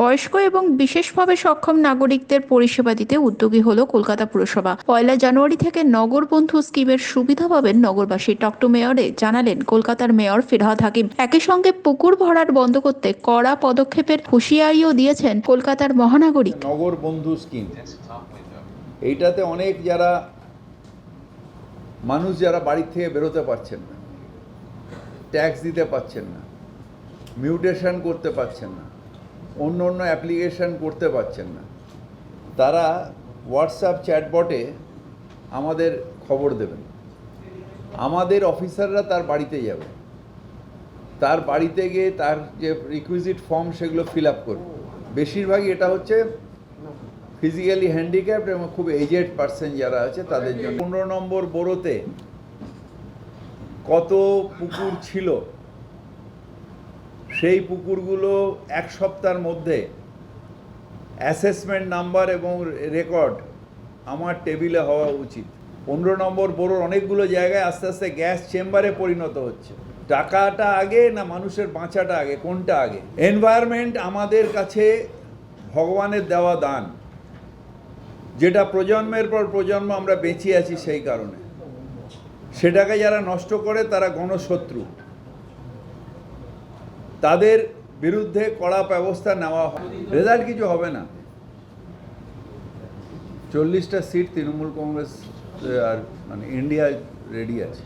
বয়স্ক এবং বিশেষভাবে সক্ষম নাগরিকদের পরিষেবা দিতে উদ্যোগী হলো কলকাতা পুরসভা। পয়লা জানুয়ারি থেকে নগর বন্ধু স্কিমের সুবিধা পাবেন নগরবাসী। টকটু মেয়রে জানালেন, কলকাতার মেয়র ফিরহাদ হাকিম, একই সঙ্গে পুকুর ভরাট বন্ধ করতে কড়া পদক্ষেপের হুঁশিয়ারিও দিয়েছেন কলকাতার মহানাগরিক। নগর বন্ধু স্কিম, এইটাতে অনেক যারা মানুষ যারা বাড়ি থেকে বেরোতে পারছেন না, ট্যাক্স দিতে পারছেন না, মিউটেশন করতে পারছেন না অন্য অন্য অ্যাপ্লিকেশন করতে পারছেন না। তারা হোয়াটসঅ্যাপ চ্যাটবটে আমাদের খবর দেবেন। আমাদের অফিসাররা তার বাড়িতে যাবে। তার বাড়িতে গিয়ে তার যে রিকুইজিট ফর্ম সেগুলো ফিল আপ করবে। বেশিরভাগই এটা হচ্ছে ফিজিক্যালি হ্যান্ডিক্যাপড এবং খুব এজেড পার্সন যারা আছে, তাদের জন্য। পনেরো নম্বর বোরোতে কত পুকুর ছিল? সেই পুকুরগুলো এক সপ্তাহের মধ্যে অ্যাসেসমেন্ট নাম্বার এবং রেকর্ড আমার টেবিলে হওয়া উচিত। পনেরো নম্বর বোরোর অনেকগুলো জায়গায় আস্তে আস্তে গ্যাস চেম্বারে পরিণত হচ্ছে। টাকাটা আগে না মানুষের বাঁচাটা আগে, কোনটা আগে? এনভায়রনমেন্ট আমাদের কাছে ভগবানের দেওয়া দান। যেটা প্রজন্মের পর প্রজন্ম আমরা বেঁচে আছি সেই কারণে। সেটাকে যারা নষ্ট করে তারা গণশত্রু। তাদের বিরুদ্ধে কড়া ব্যবস্থা নেওয়া রেজাল্ট কিছু হবে না। চল্লিশটা সিট তৃণমূল কংগ্রেস আর মানে ইন্ডিয়া রেডি আছে।